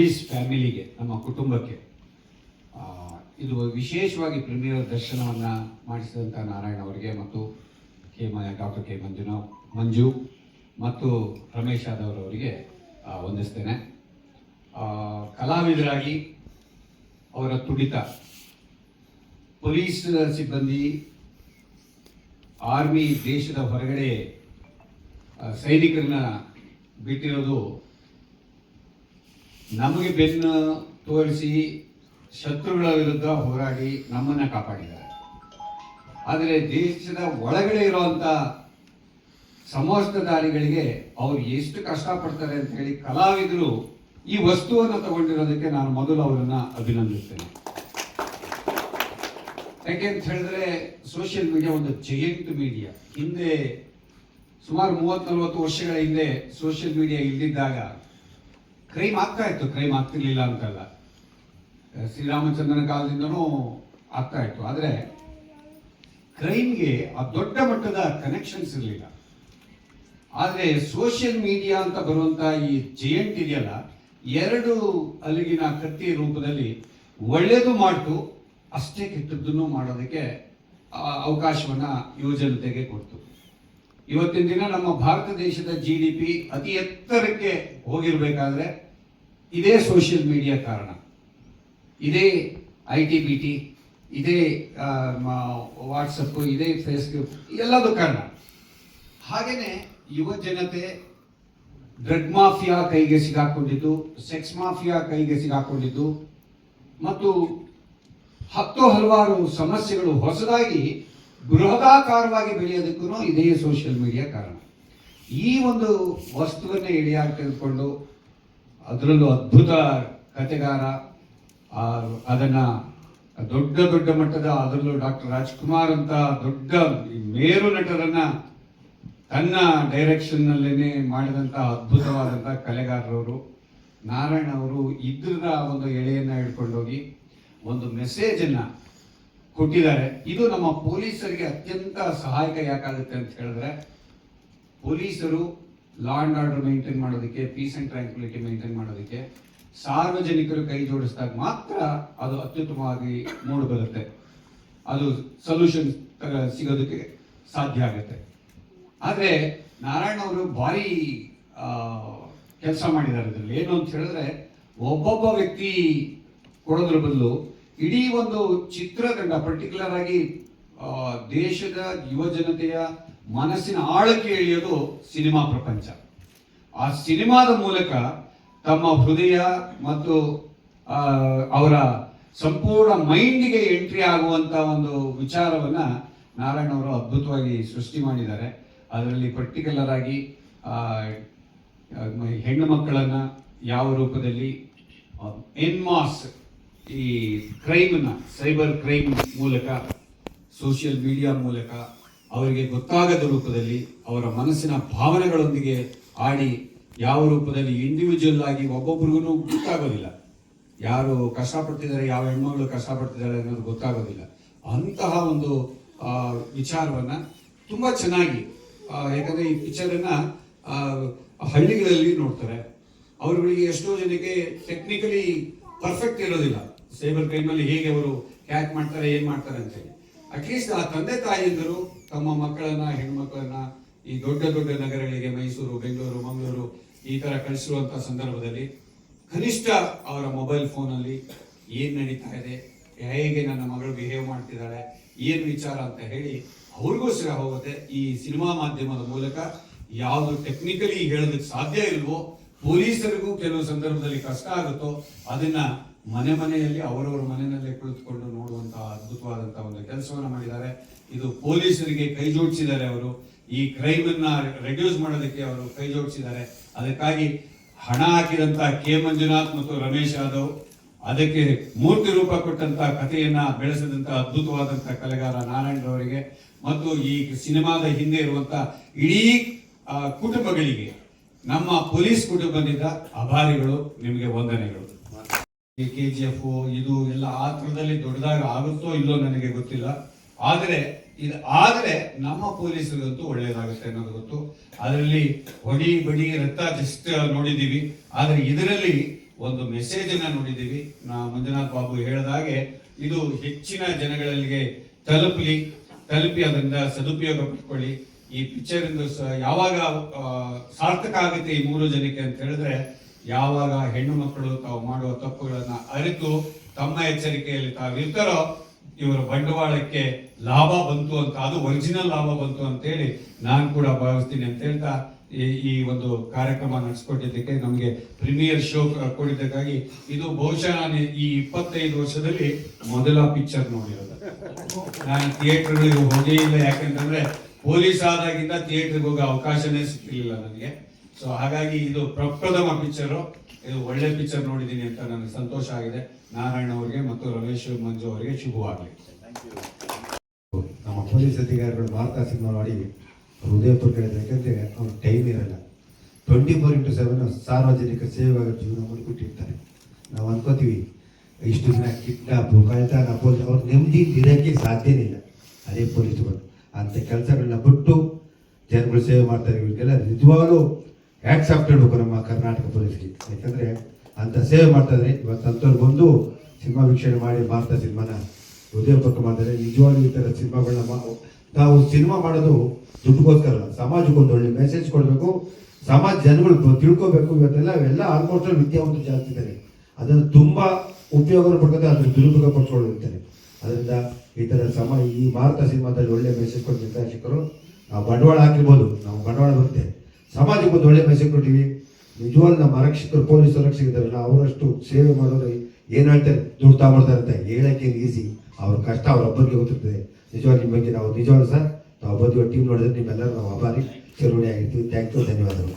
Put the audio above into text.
Police ಫ್ಯಾಮಿಲಿಗೆ, ನಮ್ಮ ಕುಟುಂಬಕ್ಕೆ ಇದು ವಿಶೇಷವಾಗಿ ಪ್ರೀಮಿಯರ್ ದರ್ಶನವನ್ನ ಮಾಡಿಸಿದಂಥ ನಾರಾಯಣ ಅವರಿಗೆ ಮತ್ತು K doctor K Manjunath Manju ಮತ್ತು ರಮೇಶ್ ಯಾದವ್ ಅವರಿಗೆ ವಂದಿಸ್ತೇನೆ. ಕಲಾವಿದರಾಗಿ ಅವರ ತುಡಿತ, ಪೊಲೀಸ್ ಸಿಬ್ಬಂದಿ, ಆರ್ಮಿ ದೇಶದ ಹೊರಗಡೆ ಸೈನಿಕರನ್ನ ಬಿಟ್ಟಿರೋದು ನಮಗೆ ಬೆನ್ನು ತೋರಿಸಿ ಶತ್ರುಗಳ ವಿರುದ್ಧ ಹೋರಾಡಿ ನಮ್ಮನ್ನ ಕಾಪಾಡಿದ್ದಾರೆ. ಆದರೆ ದೇಶದ ಒಳಗಡೆ ಇರುವಂತ ಸಮವಸ್ತ್ರಧಾರಿಗಳಿಗೆ ಅವ್ರು ಎಷ್ಟು ಕಷ್ಟಪಡ್ತಾರೆ ಅಂತ ಹೇಳಿ ಕಲಾವಿದರು ಈ ವಸ್ತುವನ್ನು ತಗೊಂಡಿರೋದಕ್ಕೆ ನಾನು ಮೊದಲು ಅವರನ್ನ ಅಭಿನಂದಿಸ್ತೇನೆ. ಯಾಕೆ ಅಂತ ಹೇಳಿದ್ರೆ ಸೋಷಿಯಲ್ ಮೀಡಿಯಾ ಒಂದು ಜಯಂಟ್ ಮೀಡಿಯಾ ಹಿಂದೆ ಸುಮಾರು ಮೂವತ್ ನಲವತ್ತು ವರ್ಷಗಳ ಹಿಂದೆ ಸೋಷಿಯಲ್ ಮೀಡಿಯಾ ಇಲ್ದಿದ್ದಾಗ ಕ್ರೈಮ್ ಆಗ್ತಾ ಇತ್ತು ಕ್ರೈಮ್ ಆಗ್ತಿರ್ಲಿಲ್ಲ ಅಂತಲ್ಲ. ಶ್ರೀರಾಮಚಂದ್ರನ ಕಾಲದಿಂದನೂ ಆಗ್ತಾ ಇತ್ತು. ಆದರೆ ಕ್ರೈಮ್ಗೆ ಆ ದೊಡ್ಡ ಮಟ್ಟದ ಕನೆಕ್ಷನ್ಸ್ ಇರಲಿಲ್ಲ. ಆದರೆ ಸೋಷಿಯಲ್ ಮೀಡಿಯಾ ಅಂತ ಬರುವಂತ ಈ ಜಯಂಟ್ ಇದೆಯಲ್ಲ, ಎರಡು ಅಲ್ಲಿಗಿನ ಕತ್ತಿ ರೂಪದಲ್ಲಿ ಒಳ್ಳೆಯದು ಮಾಡ್ತು, ಅಷ್ಟೇ ಕೆಟ್ಟದ್ದನ್ನು ಮಾಡೋದಕ್ಕೆ ಅವಕಾಶವನ್ನ ಯುವಜನತೆಗೆ ಕೊಡ್ತು. ಇವತ್ತಿನ ದಿನ ನಮ್ಮ ಭಾರತ ದೇಶದ ಜಿ ಡಿ ಪಿ ಅತಿ ಎತ್ತರಕ್ಕೆ ಹೋಗಿರಬೇಕಾದ್ರೆ ಇದೇ ಸೋಷಿಯಲ್ ಮೀಡಿಯಾ ಕಾರಣ. ಇದೇ ಐ ಟಿ ಬಿ ಟಿ ಇದೇ ವಾಟ್ಸಪ್ ಇದೇ ಫೇಸ್ಬುಕ್ ಎಲ್ಲದೂ ಕಾರಣ. ಹಾಗೇನೆ ಯುವ ಜನತೆ ಡ್ರಗ್ ಮಾಫಿಯಾ ಕೈಗೆ ಸಿಗಾಕೊಂಡಿದ್ದು ಸೆಕ್ಸ್ ಮಾಫಿಯಾ ಕೈಗೆ ಸಿಗಾಕೊಂಡಿದ್ದು, ಮತ್ತು ಹತ್ತು ಹಲವಾರು ಸಮಸ್ಯೆಗಳು ಹೊಸದಾಗಿ ಬೃಹದಾಕಾರವಾಗಿ ಬೆಳೆಯೋದಕ್ಕೂ ಇದೇ ಸೋಷಿಯಲ್ ಮೀಡಿಯಾ ಕಾರಣ. ಈ ಒಂದು ವಸ್ತುವನ್ನೇ ಇಳಿಯಾಗಿ ತೆಗೆದುಕೊಂಡು ಅದರಲ್ಲೂ ಅದ್ಭುತ ಕತೆಗಾರ ಅದನ್ನು ದೊಡ್ಡ ದೊಡ್ಡ ಮಟ್ಟದ ಅದರಲ್ಲೂ ಡಾಕ್ಟರ್ ರಾಜ್ಕುಮಾರ್ ಅಂತ ದೊಡ್ಡ ಮೇರು ನಟರನ್ನ ತನ್ನ ಡೈರೆಕ್ಷನ್ನಲ್ಲೇ ಮಾಡಿದಂಥ ಅದ್ಭುತವಾದಂಥ ಕಲೆಗಾರರವರು. ನಾರಾಯಣ ಅವರು ಇದ್ರ ಒಂದು ಎಳೆಯನ್ನ ಹಿಡ್ಕೊಂಡೋಗಿ ಒಂದು ಮೆಸೇಜನ್ನು ಕೊಟ್ಟಿದ್ದಾರೆ. ಇದು ನಮ್ಮ ಪೊಲೀಸರಿಗೆ ಅತ್ಯಂತ ಸಹಾಯಕ ಯಾಕಾಗುತ್ತೆ ಅಂತ ಹೇಳಿದ್ರೆ, ಪೊಲೀಸರು ಲಾ ಅಂಡ್ ಆರ್ಡರ್ ಮೇಂಟೈನ್ ಮಾಡೋದಕ್ಕೆ ಪೀಸ್ ಅಂಡ್ ಟ್ರ್ಯಾಂಕ್ವಿಲಿಟಿ ಮೇಂಟೈನ್ ಮಾಡೋದಕ್ಕೆ ಸಾರ್ವಜನಿಕರು ಕೈ ಜೋಡಿಸಿದಾಗ ಮಾತ್ರ ಅದು ಅತ್ಯುತ್ತಮವಾಗಿ ಮೂಡಿ ಬರುತ್ತೆ. ಅದು ಸೊಲ್ಯೂಷನ್ ಸಿಗೋದಕ್ಕೆ ಸಾಧ್ಯ ಆಗುತ್ತೆ. ಆದರೆ ನಾರಾಯಣ ಅವರು ಭಾರಿ ಕೆಲಸ ಮಾಡಿದ್ದಾರೆ. ಅದರಲ್ಲಿ ಏನು ಅಂತ ಹೇಳಿದ್ರೆ, ಒಬ್ಬೊಬ್ಬ ವ್ಯಕ್ತಿ ಕೊಡೋದ್ರ ಬದಲು ಇಡೀ ಒಂದು ಚಿತ್ರತಂಡ ಪರ್ಟಿಕ್ಯುಲರ್ ಆಗಿ ದೇಶದ ಯುವ ಜನತೆಯ ಮನಸ್ಸಿನ ಆಳಕ್ಕೆ ಇಳಿಯೋದು ಸಿನಿಮಾ ಪ್ರಪಂಚ. ಆ ಸಿನಿಮಾದ ಮೂಲಕ ತಮ್ಮ ಹೃದಯ ಮತ್ತು ಅವರ ಸಂಪೂರ್ಣ ಮೈಂಡಿಗೆ ಎಂಟ್ರಿ ಆಗುವಂತ ಒಂದು ವಿಚಾರವನ್ನ ನಾರಾಯಣ ಅವರು ಅದ್ಭುತವಾಗಿ ಸೃಷ್ಟಿ ಮಾಡಿದ್ದಾರೆ. ಅದರಲ್ಲಿ ಪರ್ಟಿಕ್ಯುಲರ್ ಆಗಿ ಹೆಣ್ಣು ಮಕ್ಕಳನ್ನ ಯಾವ ರೂಪದಲ್ಲಿ ಎನ್ಮಾಸ್ ಈ ಕ್ರೈಮನ್ನ ಸೈಬರ್ ಕ್ರೈಮ್ ಮೂಲಕ ಸೋಷಿಯಲ್ ಮೀಡಿಯಾ ಮೂಲಕ ಅವರಿಗೆ ಗೊತ್ತಾಗದ ರೂಪದಲ್ಲಿ ಅವರ ಮನಸ್ಸಿನ ಭಾವನೆಗಳೊಂದಿಗೆ ಆಡಿ ಯಾವ ರೂಪದಲ್ಲಿ ಇಂಡಿವಿಜುವಲ್ ಆಗಿ ಒಬ್ಬೊಬ್ರಿಗೂ ಗೊತ್ತಾಗೋದಿಲ್ಲ. ಯಾರು ಕಷ್ಟಪಡ್ತಿದ್ದಾರೆ, ಯಾವ ಹೆಣ್ಮಗಳು ಕಷ್ಟಪಡ್ತಿದ್ದಾರೆ ಅನ್ನೋದು ಗೊತ್ತಾಗೋದಿಲ್ಲ. ಅಂತಹ ಒಂದು ವಿಚಾರವನ್ನು ತುಂಬಾ ಚೆನ್ನಾಗಿ ಯಾಕಂದ್ರೆ ಈ ಪಿಕ್ಚರನ್ನು ಹಳ್ಳಿಗಳಲ್ಲಿ ನೋಡ್ತಾರೆ. ಅವರುಗಳಿಗೆ ಎಷ್ಟೋ ಜನಕ್ಕೆ ಟೆಕ್ನಿಕಲಿ ಪರ್ಫೆಕ್ಟ್ ಇರೋದಿಲ್ಲ. ಸೈಬರ್ ಕ್ರೈಮಲ್ಲಿ ಹೇಗೆ ಅವರು ಕ್ಯಾಚ್ ಮಾಡ್ತಾರೆ, ಏನು ಮಾಡ್ತಾರೆ ಅಂತ ಹೇಳಿ ಅಟ್ಲೀಸ್ಟ್ ಆ ತಂದೆ ತಾಯಿಯಂದರು ತಮ್ಮ ಮಕ್ಕಳನ್ನ, ಹೆಣ್ಮಕ್ಳನ್ನ ಈ ದೊಡ್ಡ ದೊಡ್ಡ ನಗರಗಳಿಗೆ, ಮೈಸೂರು, ಬೆಂಗಳೂರು, ಮಂಗಳೂರು ಈ ತರ ಕಳಿಸಿರುವಂತಹ ಸಂದರ್ಭದಲ್ಲಿ ಕನಿಷ್ಠ ಅವರ ಮೊಬೈಲ್ ಫೋನಲ್ಲಿ ಏನು ನಡೀತಾ ಇದೆ, ಹೇಗೆ ನನ್ನ ಮಗಳು ಬಿಹೇವ್ ಮಾಡ್ತಿದ್ದಾಳೆ, ಏನು ವಿಚಾರ ಅಂತ ಹೇಳಿ ಅವ್ರಿಗೂ ಸಹ ಹೋಗುತ್ತೆ. ಈ ಸಿನಿಮಾ ಮಾಧ್ಯಮದ ಮೂಲಕ ಯಾವುದು ಟೆಕ್ನಿಕಲಿ ಹೇಳೋದಕ್ಕೆ ಸಾಧ್ಯ ಇಲ್ವೋ ಪೊಲೀಸರಿಗೂ ಕೆಲವು ಸಂದರ್ಭದಲ್ಲಿ ಕಷ್ಟ ಆಗುತ್ತೋ ಅದನ್ನ ಮನೆ ಮನೆಯಲ್ಲಿ ಅವರವರ ಮನೆಯಲ್ಲೇ ಕುಳಿತುಕೊಂಡು ನೋಡುವಂತಹ ಅದ್ಭುತವಾದಂತಹ ಒಂದು ಕೆಲಸವನ್ನು ಮಾಡಿದ್ದಾರೆ. ಇದು ಪೊಲೀಸರಿಗೆ ಕೈ ಜೋಡಿಸಿದ್ದಾರೆ ಅವರು. ಈ ಕ್ರೈಮ್ ಅನ್ನ ರೆಡ್ಯೂಸ್ ಮಾಡೋದಕ್ಕೆ ಅವರು ಕೈ ಜೋಡಿಸಿದ್ದಾರೆ. ಅದಕ್ಕಾಗಿ ಹಣ ಹಾಕಿದಂತ ಕೆ ಮಂಜುನಾಥ್ ಮತ್ತು ರಮೇಶ್ ಯಾದವ್, ಅದಕ್ಕೆ ಮೂರ್ತಿ ರೂಪ ಕೊಟ್ಟಂತ ಕಥೆಯನ್ನ ಬೆಳೆಸಿದಂತ ಅದ್ಭುತವಾದಂತಹ ಕಲೆಗಾರ ನಾರಾಯಣ್ ಅವರಿಗೆ ಮತ್ತು ಈ ಸಿನಿಮಾದ ಹಿಂದೆ ಇರುವಂತ ಇಡೀ ಕುಟುಂಬಗಳಿಗೆ ನಮ್ಮ ಪೊಲೀಸ್ ಕುಟುಂಬದಿಂದ ಅಭಾರಿಗಳು, ನಿಮಗೆ ವಂದನೆಗಳು. ಕೆ ಜಿ ಎಫ್ ಇದು ಎಲ್ಲ ಆ ಥರದಲ್ಲಿ ದೊಡ್ಡದಾಗ ಆಗುತ್ತೋ ಇಲ್ಲೋ ನನಗೆ ಗೊತ್ತಿಲ್ಲ. ಆದರೆ ಇದು ಆದರೆ ನಮ್ಮ ಪೊಲೀಸರಿಗಂತೂ ಒಳ್ಳೆಯದಾಗುತ್ತೆ ಅನ್ನೋದು ಗೊತ್ತು. ಅದರಲ್ಲಿ ಹೊಡಿ ಬಡಿ ರಕ್ತ ಜಸ್ಟ್ ನೋಡಿದೀವಿ ಆದರೆ ಇದರಲ್ಲಿ ಒಂದು ಮೆಸೇಜ್ ಅನ್ನ ನೋಡಿದ್ದೀವಿ. ನಾ ಮಂಜುನಾಥ್ ಬಾಬು ಹೇಳಿದಾಗೆ ಇದು ಹೆಚ್ಚಿನ ಜನಗಳಿಗೆ ತಲುಪಲಿ, ತಲುಪಿ ಅದರಿಂದ ಸದುಪಯೋಗ ಪಡ್ಕೊಳ್ಳಿ. ಈ ಪಿಕ್ಚರ್ ಯಾವಾಗ ಸಾರ್ಥಕ ಆಗುತ್ತೆ ಈ ಮೂರು ಜನಕ್ಕೆ ಅಂತ ಹೇಳಿದ್ರೆ ಯಾವಾಗ ಹೆಣ್ಣು ಮಕ್ಕಳು ತಾವು ಮಾಡುವ ತಪ್ಪುಗಳನ್ನು ಅರಿತು ತಮ್ಮ ಎಚ್ಚರಿಕೆಯಲ್ಲಿ ತಾವಿರ್ತಾರೋ, ಇವರ ಬಂಡವಾಳಕ್ಕೆ ಲಾಭ ಬಂತು ಅಂತ, ಅದು ಒರಿಜಿನಲ್ ಲಾಭ ಬಂತು ಅಂತ ಹೇಳಿ ನಾನು ಕೂಡ ಭಾವಿಸ್ತೀನಿ ಅಂತ ಹೇಳ್ತಾ ಈ ಒಂದು ಕಾರ್ಯಕ್ರಮ ನಡೆಸ್ಕೊಟ್ಟಿದ್ದಕ್ಕೆ ನಮಗೆ ಪ್ರೀಮಿಯರ್ ಶೋ ಕೊಟ್ಟಿದ್ದಕ್ಕಾಗಿ ಇದು ಬಹುಶಃ ಈ ಇಪ್ಪತ್ತೈದು ವರ್ಷದಲ್ಲಿ ಮೊದಲ ಪಿಕ್ಚರ್ ನೋಡಿರೋದು. ನಾನು ಥಿಯೇಟರ್ಗಳಿಗೆ ಹೋಗೇ ಇಲ್ಲ, ಯಾಕಂತಂದ್ರೆ ಪೊಲೀಸ್ ಆದಾಗಿಂದ ಥಿಯೇಟರ್ಗೆ ಹೋಗೋ ಅವಕಾಶನೇ ಸಿಕ್ಕಿರಲಿಲ್ಲ ನನಗೆ. ಸೊ ಹಾಗಾಗಿ ಇದು ಪ್ರಪ್ರಥಮ ಪಿಕ್ಚರು. ಇದು ಒಳ್ಳೆ ಪಿಕ್ಚರ್ ನೋಡಿದ್ದೀನಿ ಅಂತ ನನಗೆ ಸಂತೋಷ ಆಗಿದೆ. ನಾರಾಯಣ ಅವರಿಗೆ ಮತ್ತು ರಮೇಶ್ ಮಂಜು ಅವರಿಗೆ ಶುಭವಾಗಲಿ. ನಮ್ಮ ಪೊಲೀಸ್ ಅಧಿಕಾರಿಗಳು ವಾರ್ತಾ ಸಿನಿಮಾ ಮಾಡಿ ಹೃದಯಪುರ ಕಡೆ ಯಾಕಂದರೆ ಅವ್ರ ಟೈಮ್ ಇರಲ್ಲ. ಟ್ವೆಂಟಿ ಫೋರ್ ಇಂಟು ಸೆವೆನ್ ಸಾರ್ವಜನಿಕ ಸೇವೆಗಾಗಿ ಜೀವನ ಮಾಡಿಕೊಟ್ಟಿರ್ತಾರೆ. ನಾವು ಅನ್ಕೋತೀವಿ ಇಷ್ಟು ದಿನ ಕಿಟ್ಟ ಕಳ್ತನ ಪೊಲೀಸ್ ಅವ್ರು ನೆಮ್ಮದಿ ಇರೋಕ್ಕೆ ಸಾಧ್ಯನಿಲ್ಲ ಅದೇ ಪೊಲೀಸ್ಗಳು. ಅಂಥ ಕೆಲಸಗಳನ್ನ ಬಿಟ್ಟು ಜನಗಳು ಸೇವೆ ಮಾಡ್ತಾರೆ. ಇವರಿಗೆಲ್ಲ ನಿಜವಾಗ್ಲೂ ಹ್ಯಾಟ್ಸ್ ಆಫ್ ನಮ್ಮ ಕರ್ನಾಟಕ ಪೊಲೀಸ್ಗೆ. ಯಾಕಂದರೆ ಅಂಥ ಸೇವೆ ಮಾಡ್ತಾ ಇದ್ದಾರೆ ಇವತ್ತು ಅಂಥವ್ರು ಬಂದು ಸಿನಿಮಾ ವೀಕ್ಷಣೆ ಮಾಡಿ ಭಾರತ ಸಿನಿಮಾನ ಉದ್ಯೋಗಪಕ್ಕ ಮಾಡಿದರೆ ನಿಜವಾಗಿ ಈ ಥರ ಸಿನಿಮಾಗಳನ್ನ ನಾವು ಸಿನಿಮಾ ಮಾಡೋದು ದುಡ್ಡುಗೋಸ್ಕರ ಅಲ್ಲ. ಸಮಾಜಕ್ಕೆ ಒಂದು ಒಳ್ಳೆ ಮೆಸೇಜ್ ಕೊಡಬೇಕು, ಸಮಾಜ ಜನಗಳು ತಿಳ್ಕೊಬೇಕು. ಇವತ್ತೆಲ್ಲ, ಎಲ್ಲ ಆಲ್ಮೋಸ್ಟ್ ವಿದ್ಯಾವಂತರು ಜಾಸ್ತಿ ಇದ್ದಾರೆ. ಅದನ್ನು ತುಂಬಾ ಉಪಯೋಗ ಪಡ್ಕೊಂಡು ಅದ್ರ ದುರುಪಯೋಗ ಪಡ್ಕೊಂಡಿರ್ತಾರೆ ಅದರಿಂದ ಈ ಥರ ಸಮ ಈ ಭಾರತ ಸಿನಿಮಾದಲ್ಲಿ ಒಳ್ಳೆ ಮೆಸೇಜ್ ಕೊಟ್ಟು ನಿರ್ದೇಶಕರು ನಾವು ಬಂಡವಾಳ ಹಾಕಿರ್ಬೋದು. ನಾವು ಬಂಡವಾಳ ಬರುತ್ತೆ. ಸಮಾಜಕ್ಕೆ ಒಂದು ಒಳ್ಳೆ ಮೆಸೇಜ್ ಕೊಟ್ಟಿವಿ ನಿಜವಾಗ್ಲೂ ನಮ್ಮ ಆರಕ್ಷಕರು ಪೊಲೀಸ್ ಆರಕ್ಷಕರಲ್ಲ ಅವರಷ್ಟು ಸೇವೆ ಮಾಡೋರು ಏನು ಹೇಳ್ತಾರೆ? ದುಡ್ಡು ತಗೊಳ್ತಾರೆ ಅಂತ ಹೇಳಕ್ಕೆ ಈಸಿ ಅವ್ರ ಕಷ್ಟ ಅವರೊಬ್ಬರಿಗೆ ಗೊತ್ತಿರ್ತದೆ. ನಿಜವಾಗಿ ನಿಮ್ಮ ಬಗ್ಗೆ ನಾವು ನಿಜವಾಗ್ಲೂ ಸರ್, ನಾವು ಬಂದು ಟೀಮ್ ನೋಡಿದ್ರೆ ನಿಮ್ಮೆಲ್ಲರೂ ನಾವು ಅಭಾರಿ. ಚಿರುಣಿ ಆಗಿರ್ತೀವಿ. ಥ್ಯಾಂಕ್ ಯು ಧನ್ಯವಾದಗಳು.